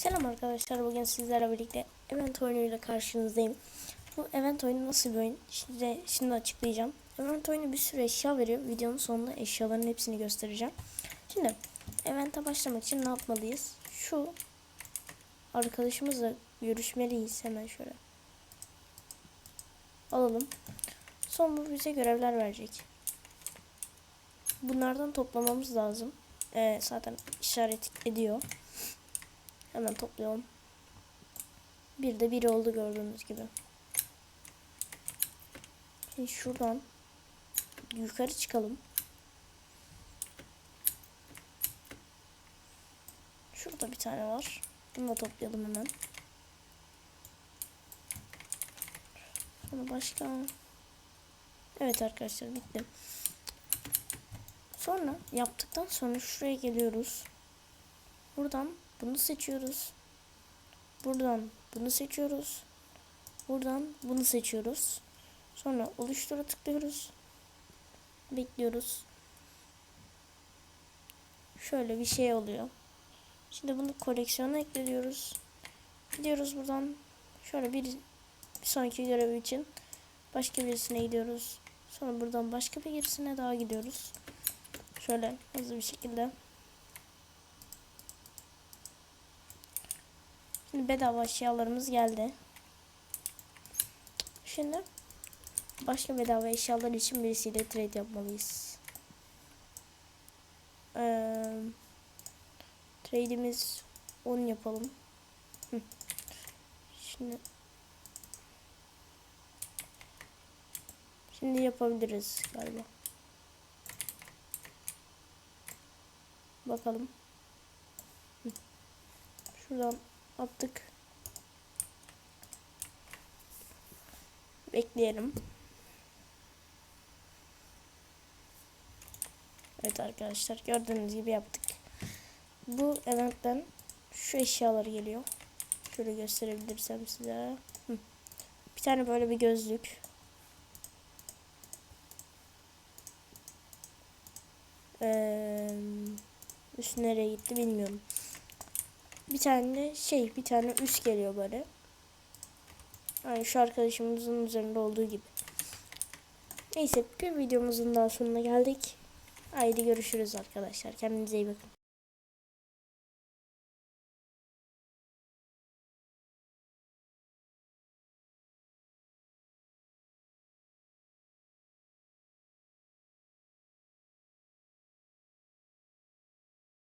Selam arkadaşlar bugün sizlerle birlikte event oyunuyla karşınızdayım. Bu event oyunu nasıl bir oyun? Şimdi, şimdi açıklayacağım. Event oyunu bir sürü eşya veriyor. Videonun sonunda eşyaların hepsini göstereceğim. Şimdi event'e başlamak için ne yapmalıyız? Şu arkadaşımızla görüşmeliyiz hemen şöyle. Alalım. Sonra bu bize görevler verecek. Bunlardan toplamamız lazım. Ee, zaten işaret ediyor. Hemen toplayalım. Bir de biri oldu gördüğünüz gibi. Şimdi şuradan yukarı çıkalım. Şurada bir tane var. Bunu da toplayalım hemen. Sonra başka. Evet arkadaşlar bitti. Sonra yaptıktan sonra şuraya geliyoruz. Buradan bunu seçiyoruz. Buradan bunu seçiyoruz. Buradan bunu seçiyoruz. Sonra oluştura tıklıyoruz. Bekliyoruz. Şöyle bir şey oluyor. Şimdi bunu koleksiyona ekliyoruz. Gidiyoruz buradan. Şöyle bir, bir sonraki görev için başka birisine gidiyoruz. Sonra buradan başka birisine daha gidiyoruz. Şöyle hızlı bir şekilde. Şimdi bedava eşyalarımız geldi. Şimdi başka bedava eşyalar için birisiyle trade yapmalıyız. Ee, trade'imiz 10 yapalım. Şimdi Şimdi yapabiliriz galiba. Bakalım. Şuradan attık. Bekleyelim. Evet arkadaşlar gördüğünüz gibi yaptık. Bu eventten şu eşyalar geliyor. Şöyle gösterebilirsem size. Bir tane böyle bir gözlük. Ee, üstü nereye gitti bilmiyorum. Bir tane şey bir tane üst geliyor böyle. Yani şu arkadaşımızın üzerinde olduğu gibi. Neyse bir videomuzun daha sonuna geldik. Haydi görüşürüz arkadaşlar. Kendinize iyi bakın.